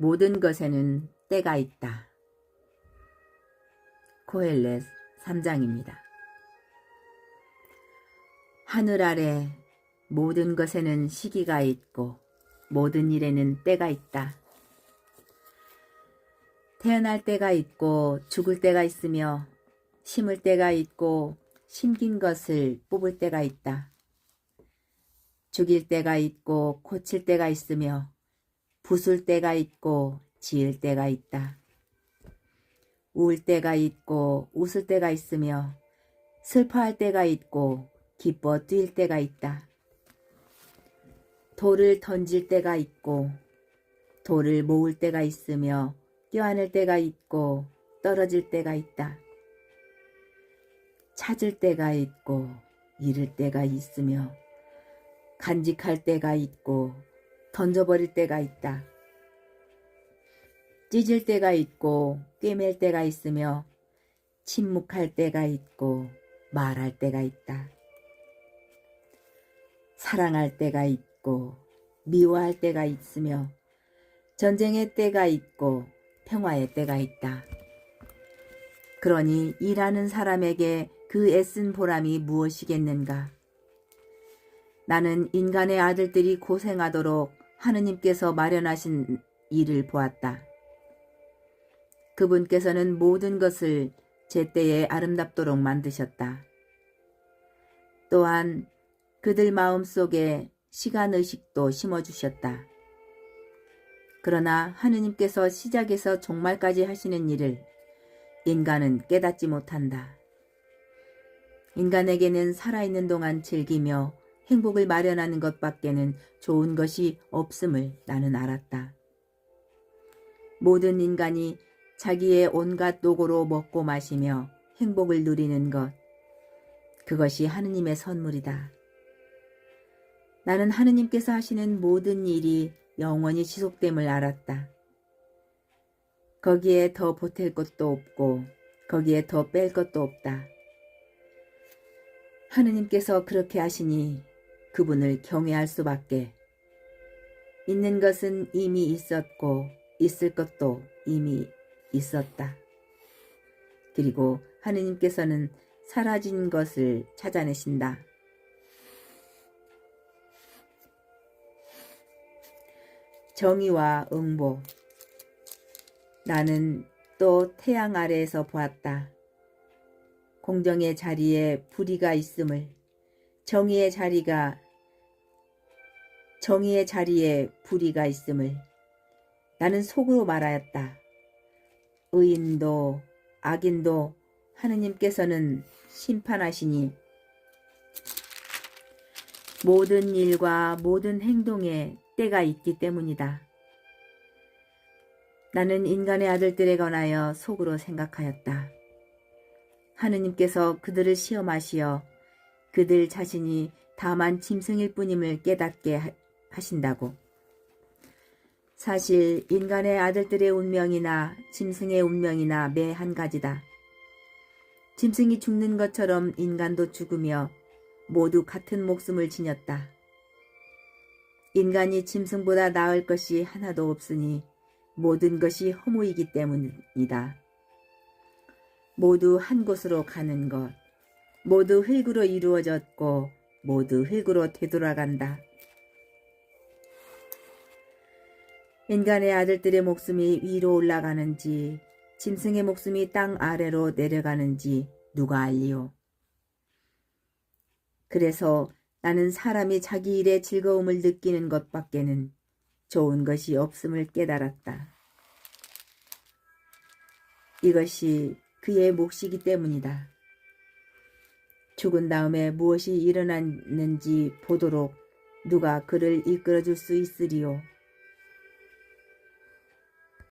모든 것에는 때가 있다. 코엘렛 3장입니다. 하늘 아래 모든 것에는 시기가 있고 모든 일에는 때가 있다. 태어날 때가 있고 죽을 때가 있으며 심을 때가 있고 심긴 것을 뽑을 때가 있다. 죽일 때가 있고 고칠 때가 있으며 부술 때가 있고 지을 때가 있다. 울 때가 있고 웃을 때가 있으며 슬퍼할 때가 있고 기뻐 뛸 때가 있다. 돌을 던질 때가 있고 돌을 모을 때가 있으며 껴안을 때가 있고 떨어질 때가 있다. 찾을 때가 있고 잃을 때가 있으며 간직할 때가 있고 던져버릴 때가 있다. 찢을 때가 있고 꿰맬 때가 있으며 침묵할 때가 있고 말할 때가 있다. 사랑할 때가 있고 미워할 때가 있으며 전쟁의 때가 있고 평화의 때가 있다. 그러니 일하는 사람에게 그 애쓴 보람이 무엇이겠는가? 나는 인간의 아들들이 고생하도록 하느님께서 마련하신 일을 보았다. 그분께서는 모든 것을 제때에 아름답도록 만드셨다. 또한 그들 마음 속에 시간 의식도 심어주셨다. 그러나 하느님께서 시작에서 종말까지 하시는 일을 인간은 깨닫지 못한다. 인간에게는 살아있는 동안 즐기며 행복을 마련하는 것밖에는 좋은 것이 없음을 나는 알았다. 모든 인간이 자기의 온갖 노고로 먹고 마시며 행복을 누리는 것, 그것이 하느님의 선물이다. 나는 하느님께서 하시는 모든 일이 영원히 지속됨을 알았다. 거기에 더 보탤 것도 없고, 거기에 더 뺄 것도 없다. 하느님께서 그렇게 하시니 그분을 경외할 수밖에. 있는 것은 이미 있었고, 있을 것도 이미 있었다. 그리고 하느님께서는 사라진 것을 찾아내신다. 정의와 응보. 나는 또 태양 아래에서 보았다. 공정의 자리에 불의가 있음을, 정의의 자리가, 정의의 자리에 불의가 있음을 나는 속으로 말하였다. 의인도 악인도 하느님께서는 심판하시니 모든 일과 모든 행동에 때가 있기 때문이다. 나는 인간의 아들들에 관하여 속으로 생각하였다. 하느님께서 그들을 시험하시어 그들 자신이 다만 짐승일 뿐임을 깨닫게 하신다고. 사실 인간의 아들들의 운명이나 짐승의 운명이나 매 한 가지다. 짐승이 죽는 것처럼 인간도 죽으며 모두 같은 목숨을 지녔다. 인간이 짐승보다 나을 것이 하나도 없으니 모든 것이 허무이기 때문이다. 모두 한 곳으로 가는 것, 모두 흙으로 이루어졌고 모두 흙으로 되돌아간다. 인간의 아들들의 목숨이 위로 올라가는지 짐승의 목숨이 땅 아래로 내려가는지 누가 알리오? 그래서 나는 사람이 자기 일의 즐거움을 느끼는 것밖에는 좋은 것이 없음을 깨달았다. 이것이 그의 몫이기 때문이다. 죽은 다음에 무엇이 일어났는지 보도록 누가 그를 이끌어 줄 수 있으리요.